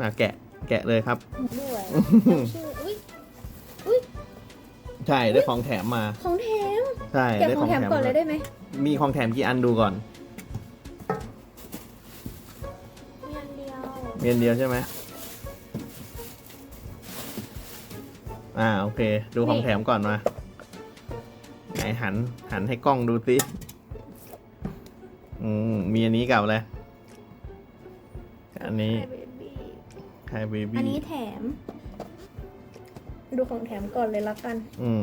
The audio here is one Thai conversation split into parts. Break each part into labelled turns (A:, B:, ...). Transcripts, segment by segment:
A: น่ะแกะแกะเลยครับ
B: ด้วยน้ำชื่ออุ้ย
A: ใช่ได้ของแถมมา
B: ของแถม
A: ใช่
B: แกะ
A: ได้
B: ข
A: ข
B: อ
A: องง
B: แถ
A: แถ
B: ม
A: ม
B: ก่อนเลยได้ไหม
A: มีของแถมกี่อันดูก่อน
B: มีอันเดียว
A: มีอันเดียวใช่ไหมอ่าโอเค ดูของแถมก่อนมาไหนหันหันให้กล้องดูสิอืมมีอันนี้กับอะไรอันนี้
B: เบบี้
A: ไฮเบ
B: อัน
A: บี้
B: นี้แถม ดูของแถมก่อนเลยละกัน
A: อืม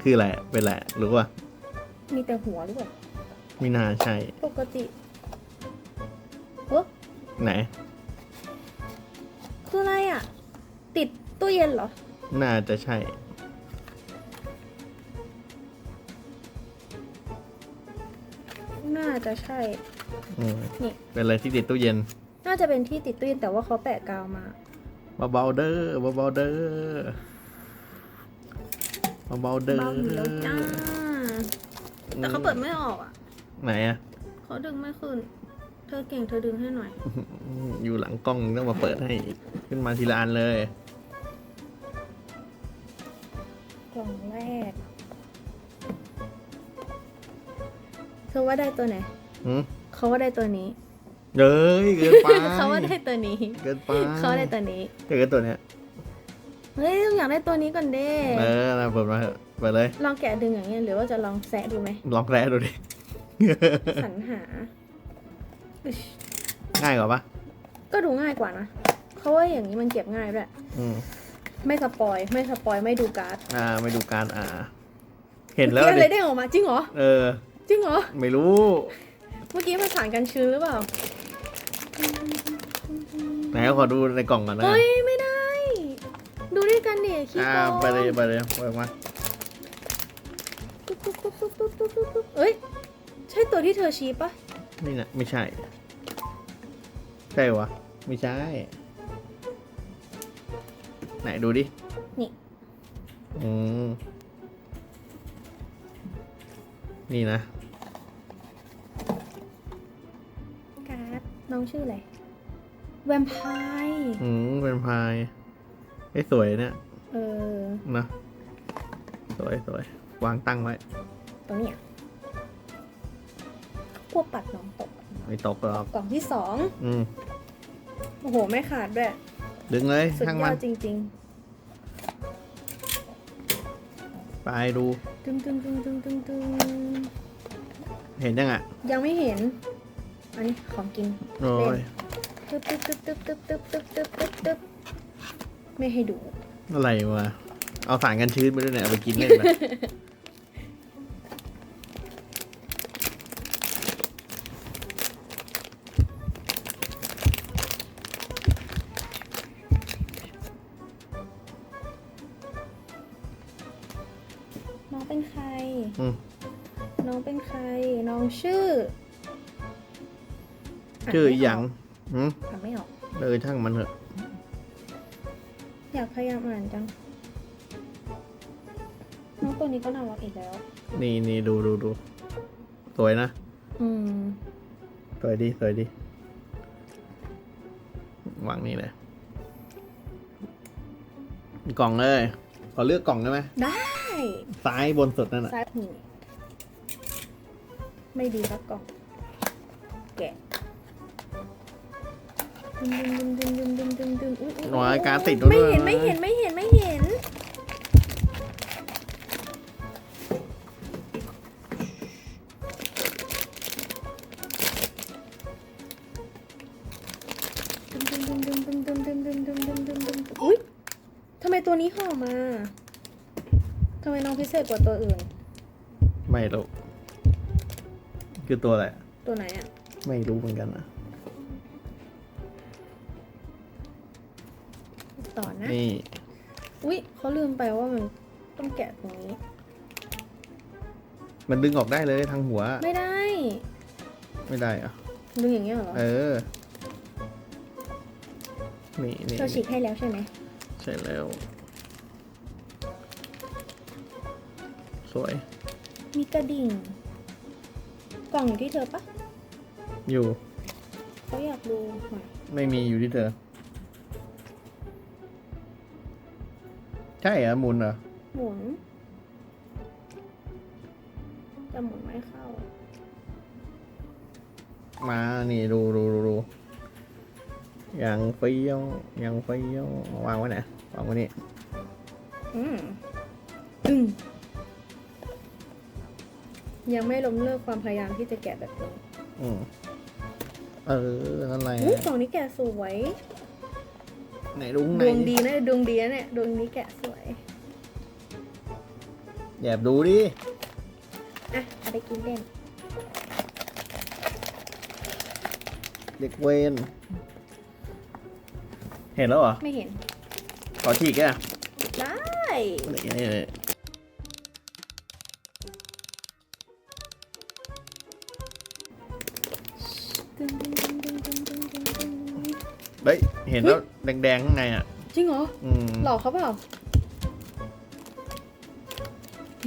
A: คืออะไรเป็นอะไรรู้ป่ะ
B: มีแต่หัวหรือเปล่า
A: ไม่น่าใช่
B: ปกติโอ้
A: ไหน
B: คืออะไรอะ ติดตู้เย็นเหรอ
A: น่าจะใช่
B: น่าจะใช่
A: อืม
B: นี่
A: เป็นอะไรที่ติดตู้เย็น
B: น่าจะเป็นที่ติดตู้เย็นแต่ว่าเขาแปะกาวมา
A: เบาๆเด้อเบาๆเด้อเบาๆเด้อ
B: เบาอยู่แล้วจ้า แต่เขาเปิดไม่ออกอะ
A: ไหนอะ
B: เขาดึงไม่ขึ้น เธอเก่งเธอดึงให้หน่อย
A: อยู่หลังกล้องต้องมาเปิดให้อีกขึ้นมาทีละอันเลย
B: กล่องแรก อว่าได้ตัวไหน
A: หืม
B: เขาว่าได้ตัวนี้
A: เอ้ยเกินไป
B: เขาว่าได้ตัวนี้
A: เกินไป
B: เขาได้ตัวนี้
A: เกินตัวเนี้ย
B: เฮ้ยต้องอยากได้ตัวนี้ก่อนเด้
A: เออนะเปิดมาเถอะเปิดเลย
B: ลองแกะดึงอย่างเงี้ยหรือว่าจะลองแซะดูไหม
A: ลองแร้ดูดิ
B: สรรหาอึ๊ช
A: ง่ายกว่าปะ
B: ก็ดูง่ายกว่านะเขาว่าอย่างนี้มันเก็บง่ายด้วย
A: อืม
B: ไม่สปอยไม่สปอยไม่ดูการ์ด
A: อ่าไม่ดูการอ่า เห็นแล้ว
B: เมื่อกี้อะไร
A: ดิ
B: ได้ออกมาจริงเหรอ
A: เออ
B: จริงเหรอ
A: ไม่รู้
B: เมื่อกี้มันสารกันชื้นหรือเปล่า
A: ไหนขอดูในกล่องก่อนนะ
B: เฮ้ย ไม่ได้ ดูด้วยกันเนี่ยขี้
A: อ่า
B: โกง
A: ไปเลยไปเลยไปมา
B: ตุ๊เอ้ย ใช่ตัวที่เธอชี้ปะ
A: นี่นะไม่ใช่ ใช่วะไม่ใช่ ไหนดูดิ
B: นี่
A: อืม นี่นะ
B: องชื่ออะไร แวมไพร์
A: อืมเป็นพายไอ้ยสวยเนี่ย
B: เออ
A: นะสวยสวยวางตั้งไว้
B: ตรงเนี้ยพวกปัดน้องตก
A: ไม่ตกหรอก
B: กล่องที่สอง
A: อืม
B: โอ้โห ไม่ขาดด้วย
A: ดึงเลย
B: สุด
A: ช่าง
B: ย
A: มั
B: อนดจริง
A: ไปดู
B: ๆตึงตึงตึงตึงตึงตึง
A: เห็นยังอะ
B: ยังไม่เห็น อันนี้ของกิน
A: โอ้ย
B: ตึ๊บตึ๊บตึ๊บตึ๊บตึ๊บตึ๊บตึ๊บตึ๊บตึ๊บตึ๊บไม่ให้ดู
A: อะไรวะ เอาสารกันชื้นไปด้วยเนี่ยเอาไปกินเล่นนะ
B: น้องเป็นใคร
A: อืม
B: น้องเป็นใคร น้องชื่อ
A: ชื่ออหยังอืม
B: อ่านไม่ออก
A: เออช่างมันเถอะ
B: อยากพยายามอ่านจังน้องตัวนี้ก็น่ารักอีกแล้ว
A: นี่นี่ดูดูดูสวยนะ
B: อืม
A: สวยดีสวยดีวางนี่เลยกล่องเลยขอเลือกกล่องได้ไหม
B: ได้
A: ซ้ายบนสุดนั่นน่ะ
B: ซ้ายนี่ไม่ดีครับกล่องแกะ ดึงดึงดึงดึงดึงดึงดึง
A: หน่วยการติด
B: ไม่
A: ด้วย
B: เห็นไม่เห็นไม่เห็นไม่เห็นดึงดึงดึงดึงดึงดึงดึงดึงดึงดึงดึงดึงอุ้ยทำไมตัวนี้ห่อมาทำไมน้องพิเศษกว่าตัวอื่น
A: ไม่รู้คือตัวอะไร
B: ตัวไหนอะ
A: ไม่รู้เหมือนกันนะ
B: นะ
A: นี่
B: อุ้ยเขาลืมไปว่ามันต้องแกะตรงนี้
A: มันดึงออกได้เลยทางหัว
B: ไม่ได้
A: ไม่ได้เหรอะ
B: ดึงอย่างเงี้ยเหรอ
A: เออ นี่นี่
B: เราฉีกให้แล้วใช่ไหม
A: ใช่แล้ว สวย
B: มีกระดิ่ง กล่องอยู่ที่เธอปะ
A: อยู่
B: เขาอยากดูหน่อย
A: ไม่มีอยู่ที่เธอ ใช่เหรอหมุนเหรอ
B: หมุนจะหมุนไม่เข้า
A: มานี่ดูดูดูดูยังเฟี้ยวยังเฟี้ยววางไว้ไหนวางไว้นี่
B: อืมอืมยังไม่ล้มเลิกความพยายามที่จะแกะแบบนี้
A: อืมเออนั่นอะไร
B: อุ๊ยกล่องนี้แกะสวย
A: ไหนดูข้าง
B: ด
A: ใน
B: วงดีนะดวงดีนะเนี่ยดวงนี้แกะสวย
A: แอบดูดิ
B: อะเอาไปกินเล่น
A: เด็กเวนเห็นแล้วเหรอ
B: ไม่เห็น
A: ขอฉีกอะ
B: ได้
A: นี่นี่นี่
B: ดึงดึงดึงดึงดึงดึงดึงดึง
A: เฮ้ย เห็นแล้วแดงๆข้างในอะ
B: จริงเหรอ
A: อืม
B: หลอกเขาเปล่า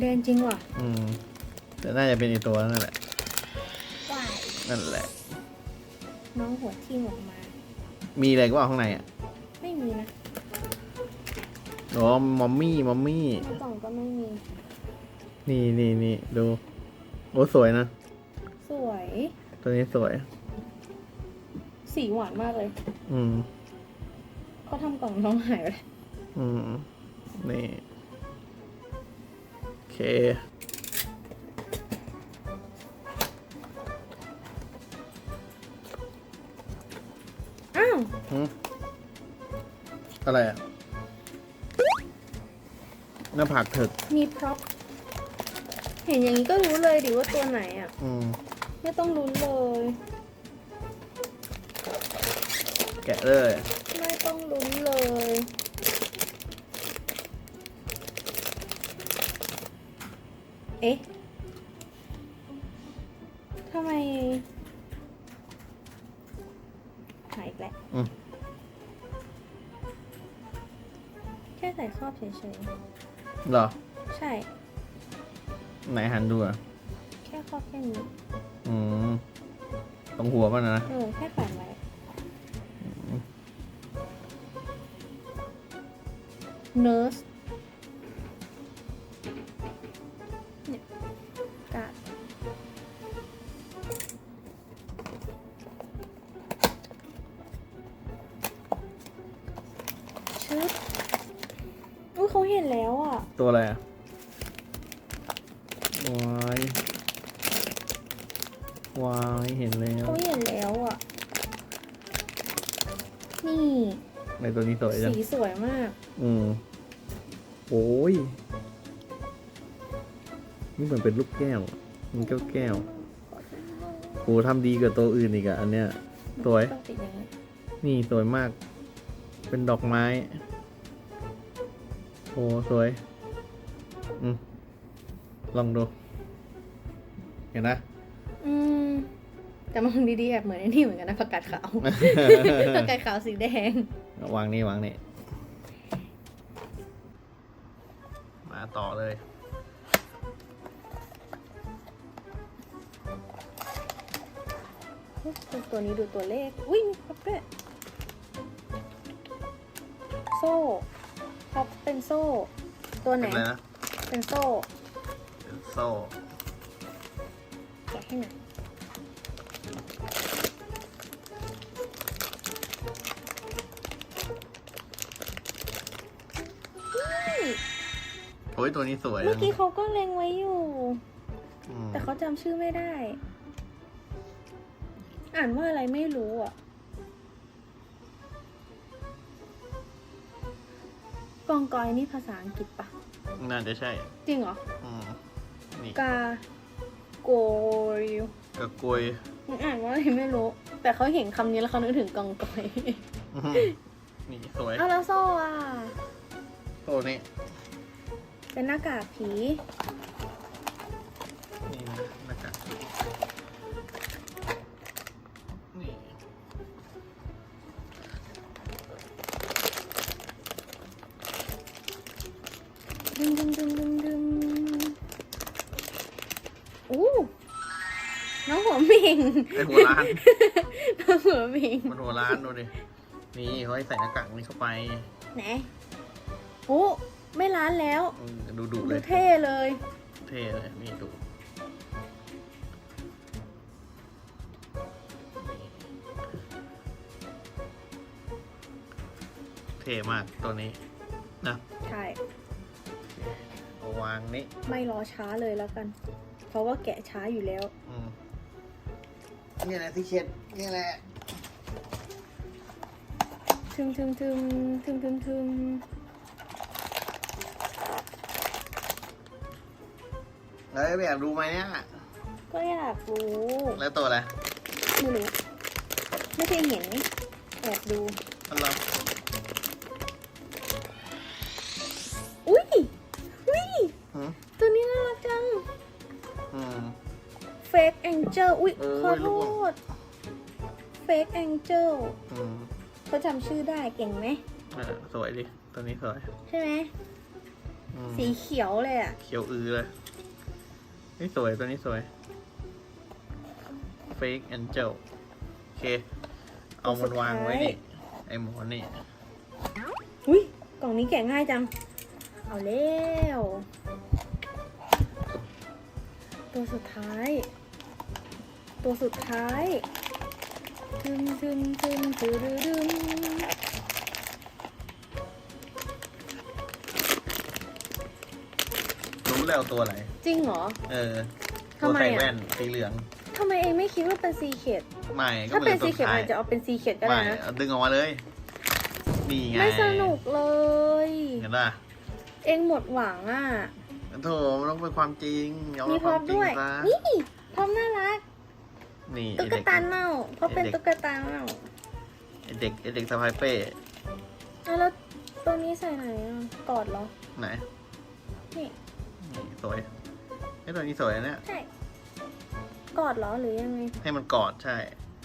B: แดงจริงว่ะ
A: อืมแต่น่าจะเป็นอีตัวนั่นแหละ
B: ว้าย
A: นั่นแหละ
B: น้องหัวทิ่มออกมา
A: มีอะไรก็ว่าข้างในอะ
B: ไม่มีนะ
A: อ๋อมอมมี่มอมมี่
B: ในกล่องก็ไม่มี
A: นี่นี่นี่ดูโอ้สวยนะ
B: สวย
A: ตัวนี้สวย
B: สีหวานมากเลย
A: อืม
B: เขาทำกล่องน้องหายไปเลย
A: อืมนี่โอเค
B: อ้าว
A: หึอะไรอะ หน้าผากถึก
B: มีพร็อพเห็นอย่างนี้ก็รู้เลยดิว่าตัวไหนอะ
A: อืม
B: ไม่ต้องลุ้นเลย
A: แกะเลย
B: ไม่ต้องลุ้นเลย เอ๊ะทำไมหายอีกแล้ว
A: อืม
B: แค่ใส่ครอบเฉย
A: เหรอ
B: ๆ ใช่
A: ไหนหันดูอะ
B: แค่ครอบแค่นี้
A: อืม ตรงหัวมันนะ
B: เออแค่แขวนไว้เน r ร์ส
A: ในตัวนี้สวยจัง
B: สีสวยมาก
A: อืมโอ้ยนี่เหมือนเป็นลูกแก้ว มันแก้วแก้วโอ้ทำดีกว่าตัวอื่นอีกอะอันเนี้ย สวย
B: ต้องติดอย่างนี้
A: นี่สวยมาก เป็นดอกไม้ โอ้สวย อืมลองดู เห็นนะ
B: อืมแต่มองดีๆแอบเหมือนไอ้นี่เหมือนกันนะผักกาดขาว ผักกาดขาวสีแดง
A: วางนี่วางนี่ มาต่อเลย
B: ตัวนี้ดูตัวเลข อุ้ยมีพับด้วยโซ่พับเป็นโซ่ ตัวไหน
A: เป็นอะไรนะ
B: เป็นโซ่
A: เป็นโซ่
B: แกะให้หน่อย
A: อ้ยตัวนี้สวย
B: เมื่อกี้เขาก็เล็งไว้อยู่
A: อืม
B: แต่เขาจำชื่อไม่ได้ อ่านว่าอะไรไม่รู้อะกองกอยนี่ภาษาอังกฤษปะ
A: น่าจะใช่
B: จริงเหรอ
A: อืมนี่
B: กาโกย
A: กระกวย
B: อ่านว่าอะไรไม่รู้ แต่เขาเห็นคำนี้แล้วเขานึกถึงกองกอย
A: อื้อหือนี่สวย
B: เอาแล้วโซ่อะ
A: ตัวนี้
B: เป็นหน้ากากผี
A: นี่หน้ากากนี่
B: ดึงดึงดึงดึงดึงอู้น้องหัวหมิง
A: ไอหัวร้าน
B: น้องหัวหมิง
A: มันหัวร้านดูดิ นี่เขาให้ใส่หน้ากากนี้เข้าไป
B: ไหนโอ้ ไม่ร้านแล้ว
A: อืมดูดุ
B: ดู
A: เลย
B: เท่เลย
A: เท่เลยนี่ดูเท่มากตัวนี้นะ
B: ใช่
A: เอาวางนี้
B: ไม่รอช้าเลยแล้วกัน เพราะว่าแกะช้าอยู่แล้ว
A: อืมนี่แหละที่เช็ดนี่แหละ
B: ทึมทึมทึมทึมทึมทึม
A: เฮ้ยไม่อยากดูไหมเนี่ย
B: ก็อยากรู้
A: แล้วตัวอะไร
B: ไม่รู้ไม่เคยเห็นนี่แอบดู
A: มันเรา
B: อุ้ยอุ้ย
A: หืม
B: ตัวนี้น่ารักจัง
A: อืม
B: Fake Angel อุ้ย
A: เออ
B: ขอ
A: ลู
B: โท
A: ก
B: ษ Fake Angel
A: อืม
B: เขาจำชื่อได้เก่งไหม
A: เออสวยดิ ตัวนี้สวย
B: ใช่ไหม
A: อืม
B: สีเขียวเลยอะ
A: เขียวอือเลย นี่สวยตัวนี้สวย Fake Angel โอเค เอามันวางไว้นี่ ไอหมอนนี่
B: อุ้ยกล่องนี้แกะง่ายจัง เอาแล้วตัวสุดท้าย ตัวสุดท้ายทึมทึมทึมทึมทึม
A: รู้แล้วตัวอะไร
B: จริงเหรอ
A: เออ
B: ทำ
A: ตัว
B: ไม
A: ใส่
B: อะ
A: แว่นสีเหลือง
B: ทำไมเองไม่คิดว่าเป็นซีเคด
A: ไม่ก็
B: ถ้า
A: เห
B: เป็
A: ลื
B: น
A: อตั
B: ซี
A: ว
B: เคด
A: ท้าย
B: มันจะเอาเป็นซีเคดก็ได้
A: ไม่
B: นะ
A: เอาดึงออกมาเลยนี่ไง
B: ไม่สนุกเลย
A: เห็นป่ะ
B: เองหมดหวังอะ
A: โถมันต้องเป็นความจริงยอม
B: มี
A: รับ
B: พ
A: ค
B: ร้อ
A: วาม
B: ม
A: จริง
B: ด้วย
A: ซะ
B: นี่พร้อมน่ารัก
A: นี่
B: ตุ๊
A: ไอ้
B: ก
A: เด็ก
B: ตาเน่าเพราะเป็น
A: ไอ้เด็ก
B: ตุ๊กตาเน่า
A: ไอ้เด็กไอเด็กสะพายเป้
B: อะแล้วตัวนี้ใส่ไหนอะกอดเหรอ
A: ไหน
B: นี่
A: นี่ สวยไอตัวนี้สวยนะเนี่ย
B: ใช่ กอดเหรอหรือยังไง
A: ให้มันกอดใช่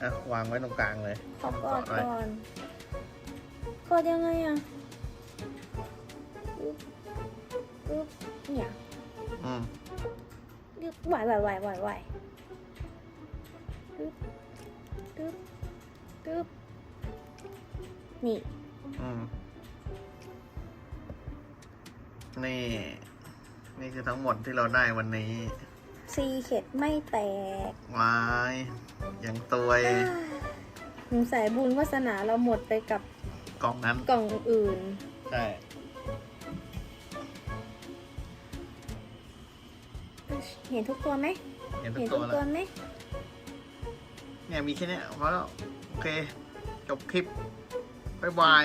A: อะวางไว้ตรงกลางเลย
B: ขอกอด
A: ไว้
B: ก่อน กอดยังไงอะอึ๊บอึ๊บเนี่ย
A: อืม
B: อึ๊บไหวไหวไหวไหวไหวอึ๊บอึ๊บอึ๊บนี่
A: อืมนี่ นี่คือทั้งหมดที่เราได้วันนี้
B: ซีเข็ดไม่แตก
A: วายยังตัวย
B: สงสัยบุญวาสนาเราหมดไปกับ
A: กล่องนั้น
B: กล่องอื่น
A: ใช่
B: เห็นทุกตัวไหม
A: เห็นทุ
B: เห็
A: ก
B: น
A: ตั
B: ทุ
A: ว
B: ก
A: แล้
B: ตัว
A: ว
B: ไหม
A: เนี่ยมีแค่เนี้ยพอแล้วโอเค จบคลิป บ๊ายบาย